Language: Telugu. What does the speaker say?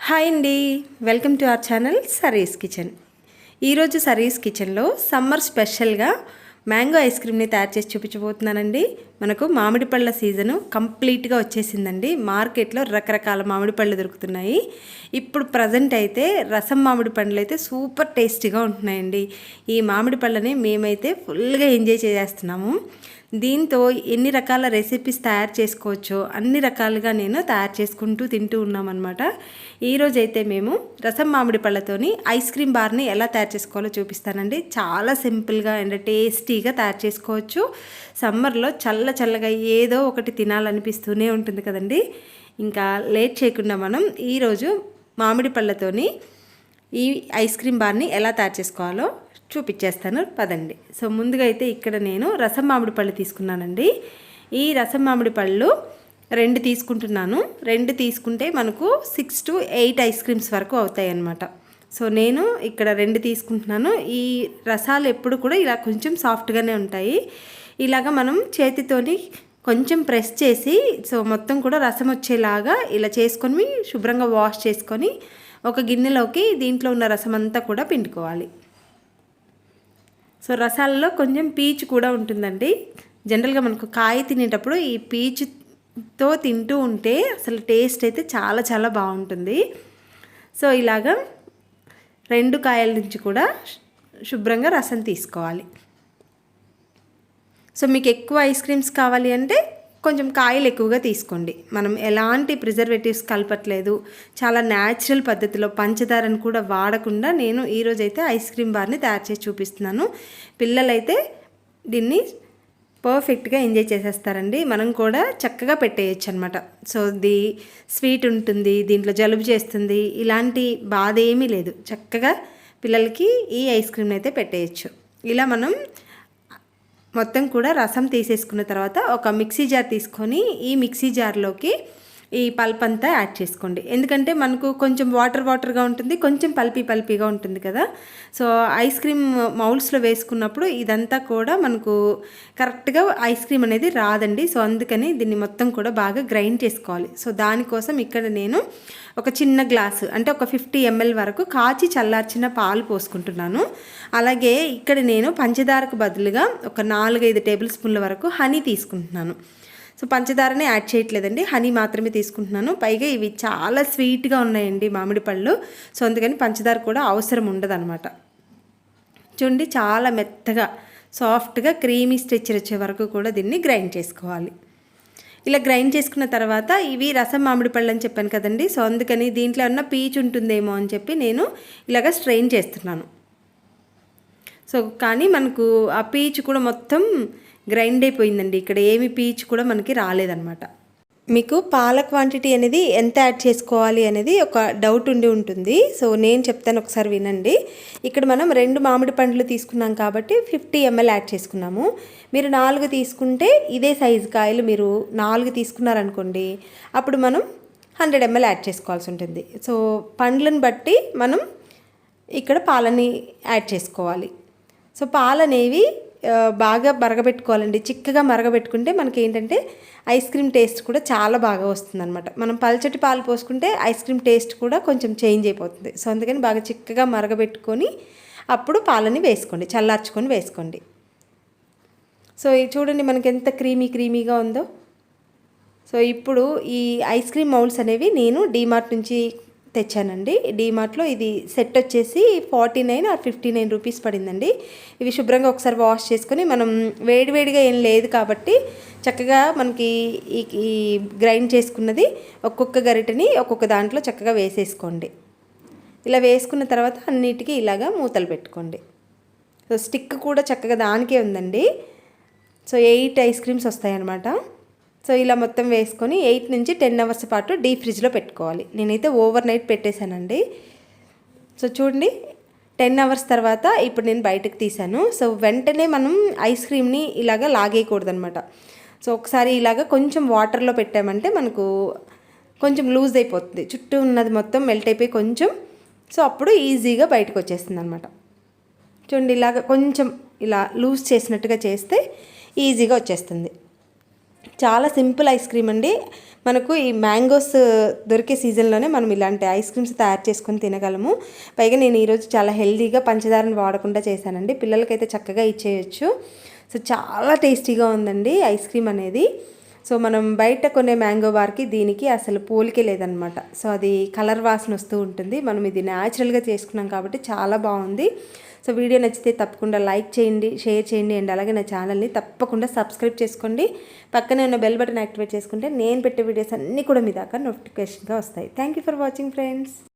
హాయ్ అండి. Welcome to our channel Sari's kitchen. ఈరోజు సరీస్ కిచెన్లో సమ్మర్ స్పెషల్గా మ్యాంగో ఐస్ క్రీమ్ని తయారు చేసి చూపించబోతున్నానండి. మనకు మామిడి పళ్ళ సీజను కంప్లీట్గా వచ్చేసిందండి. మార్కెట్లో రకరకాల మామిడి పళ్ళు దొరుకుతున్నాయి. ఇప్పుడు ప్రజెంట్ అయితే రసం మామిడి పండ్లు అయితే సూపర్ టేస్టీగా ఉంటున్నాయండి. ఈ మామిడి పళ్ళని మేమైతే ఫుల్గా ఎంజాయ్ చేసేస్తున్నాము. దీంతో ఎన్ని రకాల రెసిపీస్ తయారు చేసుకోవచ్చో అన్ని రకాలుగా నేను తయారు చేసుకుంటూ తింటూ ఉన్నామన్నమాట. ఈరోజైతే మేము రసం మామిడి పళ్ళతోని ఐస్ క్రీమ్ బార్ని ఎలా తయారు చేసుకోవాలో చూపిస్తానండి. చాలా సింపుల్గా అండ్ టేస్టీగా తయారు చేసుకోవచ్చు. సమ్మర్లో చల్ల చల్లగా ఏదో ఒకటి తినాలనిపిస్తూనే ఉంటుంది కదండి. ఇంకా లేట్ చేయకుండా మనం ఈరోజు మామిడి పళ్ళతోని ఈ ఐస్ క్రీమ్ బార్ని ఎలా తయారు చేసుకోవాలో చూపించేస్తాను పదండి. సో ముందుగా అయితే ఇక్కడ నేను రసం మామిడి పళ్ళు తీసుకున్నానండి. ఈ రసం మామిడి పళ్ళు రెండు తీసుకుంటున్నాను. రెండు తీసుకుంటే మనకు six to eight ice creams వరకు అవుతాయి అన్నమాట సో నేను ఇక్కడ రెండు తీసుకుంటున్నాను. ఈ రసాలు ఎప్పుడు కూడా ఇలా కొంచెం సాఫ్ట్గానే ఉంటాయి. ఇలాగ మనం చేతితోని కొంచెం ప్రెస్ చేసి సో మొత్తం కూడా రసం వచ్చేలాగా ఇలా చేసుకొని శుభ్రంగా వాష్ చేసుకొని ఒక గిన్నెలోకి దీంట్లో ఉన్న రసం అంతా కూడా పిండుకోవాలి. సో రసాలలో కొంచెం పీచు కూడా ఉంటుందండి. జనరల్గా మనకు కాయ తినేటప్పుడు ఈ పీచుతో తింటూ ఉంటే అసలు టేస్ట్ అయితే చాలా చాలా బాగుంటుంది. సో ఇలాగా రెండు కాయల నుంచి కూడా శుభ్రంగా రసం తీసుకోవాలి. సో మీకు ఎక్కువ ఐస్ క్రీమ్స్ కావాలి అంటే కొంచెం కాయలు ఎక్కువగా తీసుకోండి. మనం ఎలాంటి ప్రిజర్వేటివ్స్ కలపట్లేదు. చాలా న్యాచురల్ పద్ధతిలో పంచదారను కూడా వాడకుండా నేను ఈరోజైతే ఐస్ క్రీమ్ బార్ని తయారు చేసి చూపిస్తున్నాను. పిల్లలైతే దీన్ని పర్ఫెక్ట్గా ఎంజాయ్ చేసేస్తారండి. మనం కూడా చక్కగా పెట్టేయచ్చు అనమాట సో ది స్వీట్ ఉంటుంది దీంట్లో జలుబు చేస్తుంది ఇలాంటి బాధ ఏమీ లేదు. చక్కగా పిల్లలకి ఈ ఐస్ క్రీమ్ని అయితే పెట్టేయచ్చు. ఇలా మనం మొత్తం కూడా రసం తీసేసుకున్న తర్వాత ఒక మిక్సీ జార్ తీసుకొని ఈ మిక్సీ జార్లోకి ఈ పల్ప్ అంతా యాడ్ చేసుకోండి. ఎందుకంటే మనకు కొంచెం వాటర్ వాటర్గా ఉంటుంది కొంచెం పల్పీ పల్పీగా ఉంటుంది కదా. సో ఐస్ క్రీమ్ మౌల్స్లో వేసుకున్నప్పుడు ఇదంతా కూడా మనకు కరెక్ట్గా ఐస్ క్రీమ్ అనేది రాదండి. సో అందుకని దీన్ని మొత్తం కూడా బాగా గ్రైండ్ చేసుకోవాలి. సో దానికోసం ఇక్కడ నేను ఒక చిన్న గ్లాసు అంటే ఒక ఫిఫ్టీ ఎంఎల్ వరకు కాచి చల్లార్చిన పాలు పోసుకుంటున్నాను. అలాగే ఇక్కడ నేను పంచదారకు బదులుగా ఒక నాలుగైదు టేబుల్ స్పూన్ల వరకు హనీ తీసుకుంటున్నాను. సో పంచదారనే యాడ్ చేయట్లేదండి. హనీ మాత్రమే తీసుకుంటున్నాను. పైగా ఇవి చాలా స్వీట్గా ఉన్నాయండి మామిడి పళ్ళు. సో అందుకని పంచదార కూడా అవసరం ఉండదన్నమాట. చూడండి చాలా మెత్తగా సాఫ్ట్గా క్రీమీ స్ట్రెచ్చర్ వచ్చే వరకు కూడా దీన్ని గ్రైండ్ చేసుకోవాలి. ఇలా గ్రైండ్ చేసుకున్న తర్వాత ఇవి రసం మామిడి పళ్ళు అని చెప్పాను కదండి. సో అందుకని దీంట్లో ఉన్న పీచు ఉంటుందేమో అని చెప్పి నేను ఇలాగ స్ట్రెయిన్ చేస్తున్నాను. సో కానీ మనకు ఆ పీచు కూడా మొత్తం గ్రైండ్ అయిపోయిందండి. ఇక్కడ ఏమి పీచు కూడా మనకి రాలేదన్నమాట. మీకు పాల క్వాంటిటీ అనేది ఎంత యాడ్ చేసుకోవాలి అనేది ఒక డౌట్ ఉండి ఉంటుంది. సో నేను చెప్తాను ఒకసారి వినండి. ఇక్కడ మనం రెండు మామిడి పండ్లు తీసుకున్నాం కాబట్టి ఫిఫ్టీ ఎంఎల్ యాడ్ చేసుకున్నాము. మీరు నాలుగు తీసుకుంటే ఇదే సైజు కాయలు మీరు నాలుగు తీసుకున్నారనుకోండి అప్పుడు మనం హండ్రెడ్ ఎంఎల్ యాడ్ చేసుకోవాల్సి ఉంటుంది. సో పండ్లను బట్టి మనం ఇక్కడ పాలని యాడ్ చేసుకోవాలి. సో పాలు అనేవి బాగా మరగబెట్టుకోవాలండి. చిక్కగా మరగబెట్టుకుంటే మనకి ఏంటంటే ఐస్ క్రీమ్ టేస్ట్ కూడా చాలా బాగా వస్తుంది అనమాట మనం పల్చటి పాలు పోసుకుంటే ఐస్ క్రీమ్ టేస్ట్ కూడా కొంచెం చేంజ్ అయిపోతుంది. సో అందుకని బాగా చిక్కగా మరగబెట్టుకొని అప్పుడు పాలని వేసుకోండి. చల్లార్చుకొని వేసుకోండి. సో చూడండి మనకి ఎంత క్రీమీ క్రీమీగా ఉందో. సో ఇప్పుడు ఈ ఐస్ క్రీమ్ మౌల్డ్స్ అనేవి నేను డీమార్ట్ నుంచి తెచ్చానండి. డీమార్ట్లో ఇది సెట్ వచ్చేసి forty nine or fifty nine rupees పడిందండి. ఇవి శుభ్రంగా ఒకసారి వాష్ చేసుకొని మనం వేడివేడిగా ఏం లేదు కాబట్టి చక్కగా మనకి ఈ గ్రైండ్ చేసుకున్నది ఒక్కొక్క గరిటెని ఒక్కొక్క దాంట్లో చక్కగా వేసేసుకోండి. ఇలా వేసుకున్న తర్వాత అన్నిటికీ ఇలాగా మూతలు పెట్టుకోండి. సో స్టిక్ కూడా చక్కగా దానికే ఉందండి. సో ఎయిట్ ఐస్ క్రీమ్స్ వస్తాయన్నమాట. సో ఇలా మొత్తం వేసుకొని ఎయిట్ నుంచి టెన్ అవర్స్ పాటు డీప్ ఫ్రిడ్జ్లో పెట్టుకోవాలి. నేనైతే ఓవర్ నైట్ పెట్టేశానండి. సో చూడండి టెన్ అవర్స్ తర్వాత ఇప్పుడు నేను బయటకు తీసాను సో వెంటనే మనం ఐస్ క్రీమ్ని ఇలాగ లాగేయకూడదు అనమాట సో ఒకసారి ఇలాగ కొంచెం వాటర్లో పెట్టామంటే మనకు కొంచెం లూజ్ అయిపోతుంది. చుట్టూ ఉన్నది మొత్తం మెల్ట్ అయిపోయి కొంచెం సో అప్పుడు ఈజీగా బయటకు వచ్చేస్తుంది అనమాట చూడండి ఇలాగ కొంచెం ఇలా లూజ్ చేసినట్టుగా చేస్తే ఈజీగా వచ్చేస్తుంది. చాలా సింపుల్ ఐస్ క్రీమ్ అండి. మనకు ఈ మ్యాంగోస్ దొరికే సీజన్లోనే మనం ఇలాంటి ఐస్ క్రీమ్స్ తయారు చేసుకొని తినగలము. పైగా నేను ఈరోజు చాలా హెల్దీగా పంచదారని వాడకుండా చేశానండి. పిల్లలకైతే చక్కగా ఇచ్చేయచ్చు. సో చాలా టేస్టీగా ఉందండి ఐస్ క్రీమ్ అనేది. సో మనం బయట కొనే మ్యాంగో బార్కి దీనికి అసలు పోలికే లేదనమాట సో అది కలర్ వాసన వస్తూ ఉంటుంది. మనం ఇది న్యాచురల్గా చేసుకున్నాం కాబట్టి చాలా బాగుంది. సో వీడియో నచ్చితే తప్పకుండా లైక్ చేయండి షేర్ చేయండి అండ్ అలాగే నా ఛానల్ని తప్పకుండా సబ్స్క్రైబ్ చేసుకోండి. పక్కనే ఉన్న బెల్ బటన్ యాక్టివేట్ చేసుకుంటే నేను పెట్టే వీడియోస్ అన్నీ కూడా మీ దాకా నోటిఫికేషన్గా వస్తాయి. Thank you for watching friends